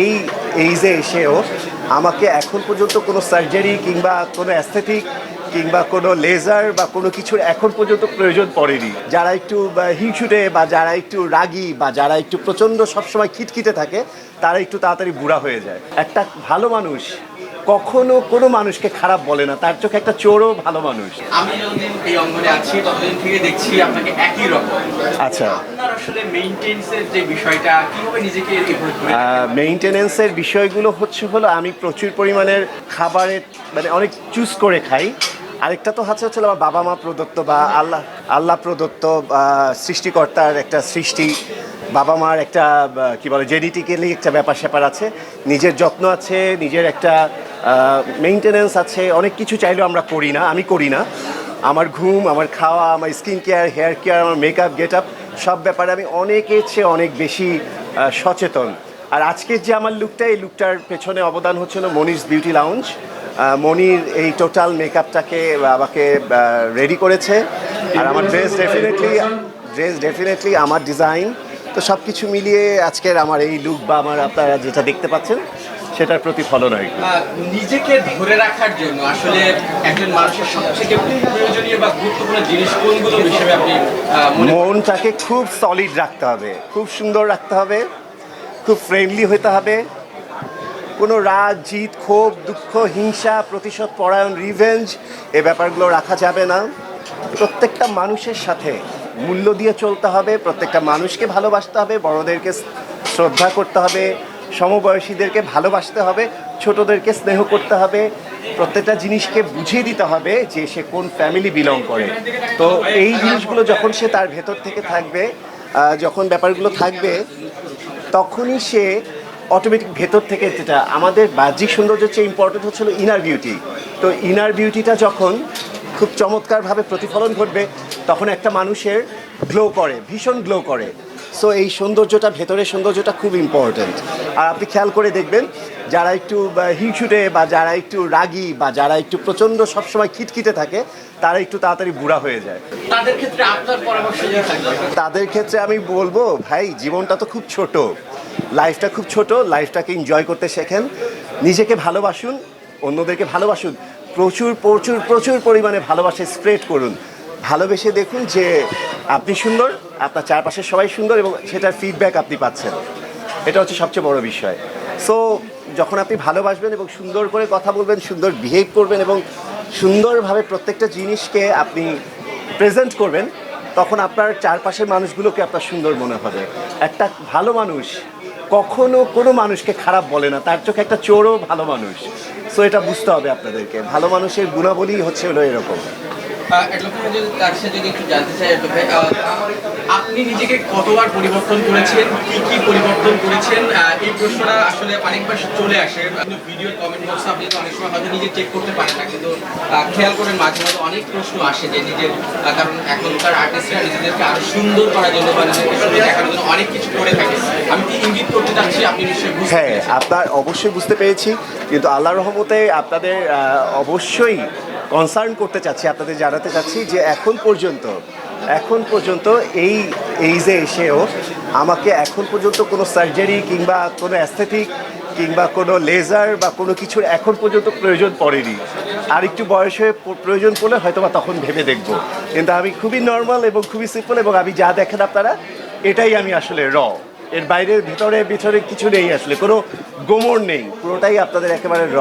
এই এইজে এসেও আমাকে এখন পর্যন্ত কোনো সার্জারি কিংবা কোনো অ্যাস্থেটিক কিংবা কোনো লেজার বা কোনো কিছুর এখন পর্যন্ত প্রয়োজন পড়েনি। যারা একটু হিংসুটে বা যারা একটু রাগি বা যারা একটু প্রচণ্ড সবসময় খিটখিটে থাকে, তারা একটু তাড়াতাড়ি বুড়া হয়ে যায়। একটা ভালো মানুষ কখনো কোনো মানুষকে খারাপ বলে না। তার চোখে একটা চোরও ভালো মানুষ। আমি যতদিন এই অঙ্গনে আছি ততদিন থেকে দেখছি আপনাকে একই রকম। আচ্ছা। আপনার আসলে মেইনটেন্সের যে বিষয়টা কীভাবে নিজেকে evolve মেইনটেনেন্সের বিষয়গুলো হচ্ছে হলো আমি প্রচুর পরিমাণের খাবারের মানে অনেক চুজ করে খাই। আরেকটা তো হচ্ছে হচ্ছে আমার বাবা মা প্রদত্ত বা আল্লাহ আল্লাহ প্রদত্ত বা সৃষ্টিকর্তার একটা সৃষ্টি বাবা মার একটা কি বলে জেনেটিক্যালি একটা ব্যাপার স্যাপার আছে। নিজের যত্ন আছে নিজের একটা মেইনটেনেন্স আছে, অনেক কিছু চাইলেও আমরা করি না, আমি করি না। আমার ঘুম, আমার খাওয়া, আমার স্কিন কেয়ার হেয়ার কেয়ার আমার মেকআপ গেট আপ সব ব্যাপারে আমি অনেকের চেয়ে অনেক বেশি সচেতন। আর আজকের যে আমার লুকটা এই লুকটার পেছনে অবদান হচ্ছিল মনির বিউটি লাউঞ্জ মনির এই টোটাল মেকআপটাকে আমাকে রেডি করেছে। আর আমার ড্রেস ডেফিনেটলি ড্রেস ডেফিনেটলি আমার ডিজাইন তো সব কিছু মিলিয়ে আজকের আমার এই লুক বা আমার আপনারা যেটা দেখতে পাচ্ছেন সেটার প্রতিফলন আহ, নিজেকে ধরে রাখার জন্য আসলে একজন মানুষের সবথেকে প্রয়োজনীয় বা গুরুত্বপূর্ণ জিনিস কোনগুলো হিসেবে আপনি মনটাকে খুব সলিড রাখতে হবে খুব সুন্দর রাখতে হবে খুব ফ্রেন্ডলি হতে হবে। কোনো রাগ জিত ক্ষোভ দুঃখ হিংসা প্রতিশোধ পরায়ণ রিভেঞ্জ এ ব্যাপারগুলো রাখা যাবে না। প্রত্যেকটা মানুষের সাথে মূল্য দিয়ে চলতে হবে প্রত্যেকটা মানুষকে ভালোবাসতে হবে বড়দেরকে শ্রদ্ধা করতে হবে সমবয়সীদেরকে ভালোবাসতে হবে, ছোটদেরকে স্নেহ করতে হবে, প্রত্যেকটা জিনিসকে বুঝিয়ে দিতে হবে যে সে কোন ফ্যামিলি বিলং করে। তো এই জিনিসগুলো যখন সে তার ভেতর থেকে থাকবে যখন ব্যাপারগুলো থাকবে, তখনই সে অটোমেটিক ভেতর থেকে যেটা আমাদের বাহ্যিক সৌন্দর্যের চেয়ে ইম্পর্টেন্ট হচ্ছিল ইনার বিউটি তো ইনার বিউটিটা যখন খুব চমৎকারভাবে প্রতিফলন ঘটবে, তখন একটা মানুষের গ্লো করে, ভীষণ গ্লো করে। সো এই সৌন্দর্যটা ভেতরের সৌন্দর্যটা খুব ইম্পর্ট্যান্ট আর আপনি খেয়াল করে দেখবেন যারা একটু হিংসুটে বা যারা একটু রাগী বা যারা একটু প্রচণ্ড সবসময় খিটখিটে থাকে তারা একটু তাড়াতাড়ি বুড়া হয়ে যায়। তাদের ক্ষেত্রে আপনার পরামর্শ তাদের ক্ষেত্রে আমি বলব ভাই জীবনটা তো খুব ছোট। লাইফটা খুব ছোট লাইফটাকে এনজয় করতে শেখেন। নিজেকে ভালোবাসুন অন্যদেরকে ভালোবাসুন। প্রচুর প্রচুর প্রচুর পরিমাণে ভালোবাসা স্প্রেড করুন। ভালোবেসে দেখুন যে আপনি সুন্দর, আপনার চারপাশের সবাই সুন্দর এবং সেটার ফিডব্যাক আপনি পাচ্ছেন। এটা হচ্ছে সবচেয়ে বড় বিষয়। সো যখন আপনি ভালোবাসবেন এবং সুন্দর করে কথা বলবেন, সুন্দর বিহেভ করবেন এবং সুন্দরভাবে প্রত্যেকটা জিনিসকে আপনি প্রেজেন্ট করবেন, তখন আপনার চারপাশের মানুষগুলোকে আপনার সুন্দর মনে হবে। একটা ভালো মানুষ কখনো কোনো মানুষকে খারাপ বলে না। তার চোখে একটা চোরও ভালো মানুষ। সো এটা বুঝতে হবে আপনাদেরকে। ভালো মানুষের গুণাবলী হচ্ছে হলো এরকম। আপনি নিজেকে কতবার পরিবর্তন করেছেন? কি কি পরিবর্তন করেছেন? এই প্রশ্নটা আসলে অনেকবার চলে আসে। ভিডিও কমেন্ট বক্সে আপনি অনেক সময় হয়তো নিজে চেক করতে পারেন না। কিন্তু খেয়াল করেন মাঝে মাঝে অনেক প্রশ্ন আসে যে নিজের কারণ এখনকার আর্টিস্টরা নিজেদেরকে আরও সুন্দর করার জন্য বা দেখানোর জন্য অনেক কিছু করে থাকে। আমি কি ইঙ্গিত করতে চাচ্ছি? আপনি নিশ্চয়ই বুঝতে হ্যাঁ আপনার অবশ্যই বুঝতে পেরেছি। কিন্তু আল্লাহ রহমতে আপনাদের অবশ্যই কনসার্ন করতে চাচ্ছি, আপনাদের জানাতে চাচ্ছি যে এখন পর্যন্ত এখন পর্যন্ত এই এইজে এসেও আমাকে এখন পর্যন্ত কোনো সার্জারি কিংবা কোনো অ্যাস্থেটিক কিংবা কোনো লেজার বা কোনো কিছুর এখন পর্যন্ত প্রয়োজন পড়েনি। আর একটু বয়স হয়ে প্রয়োজন পড়লে হয়তো বা তখন ভেবে দেখব। কিন্তু আমি খুবই নর্মাল এবং খুবই সিম্পল এবং আমি যা দেখেন আপনারা, এটাই আমি আসলে র এর বাইরের ভিতরে ভিতরে কিছু নেই আসলে, কোনো গোমর নেই, পুরোটাই আপনাদের একেবারে র